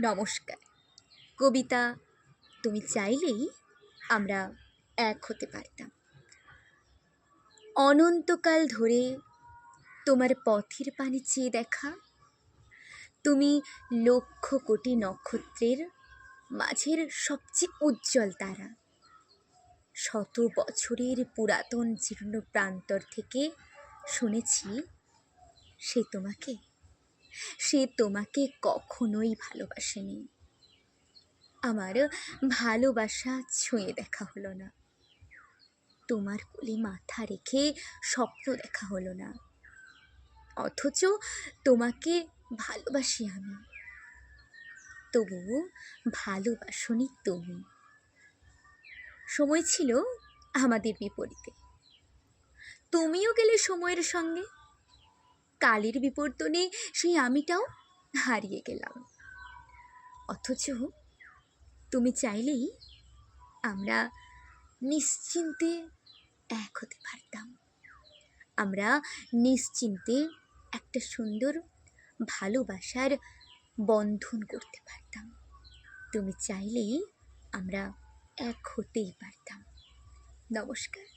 নমস্কার। কবিতা, তুমি চাইলেই আমরা এক হতে পারতাম। অনন্তকাল ধরে তোমার পথের পানে চেয়ে দেখা, তুমি লক্ষ কোটি নক্ষত্রের মাঝের সবচেয়ে উজ্জ্বল তারা। শত বছরের পুরাতন জীর্ণ প্রান্তর থেকে শুনেছি সে তোমাকে। সে তোমাকে কখনোই ভালোবাসেনি। আমার ভালোবাসা ছুঁয়ে দেখা হলো না। তোমার কোলে মাথা রেখে স্বপ্ন দেখা হলো না। অথচ তোমাকে ভালোবাসি আমি। তবুও ভালোবাসনি তুমি। সময় ছিল আমাদের বিপরীতে। তুমিও গেলে সময়ের সঙ্গে কালের বিবর্তনে সেই আমিটাও হারিয়ে গেলাম। অথচ তুমি চাইলেই আমরা নিশ্চিন্তে এক হতে পারতাম। আমরা নিশ্চিন্তে একটা সুন্দর, ভালোবাসার বন্ধন করতে পারতাম। তুমি চাইলেই আমরা এক হতেই পারতাম। নমস্কার।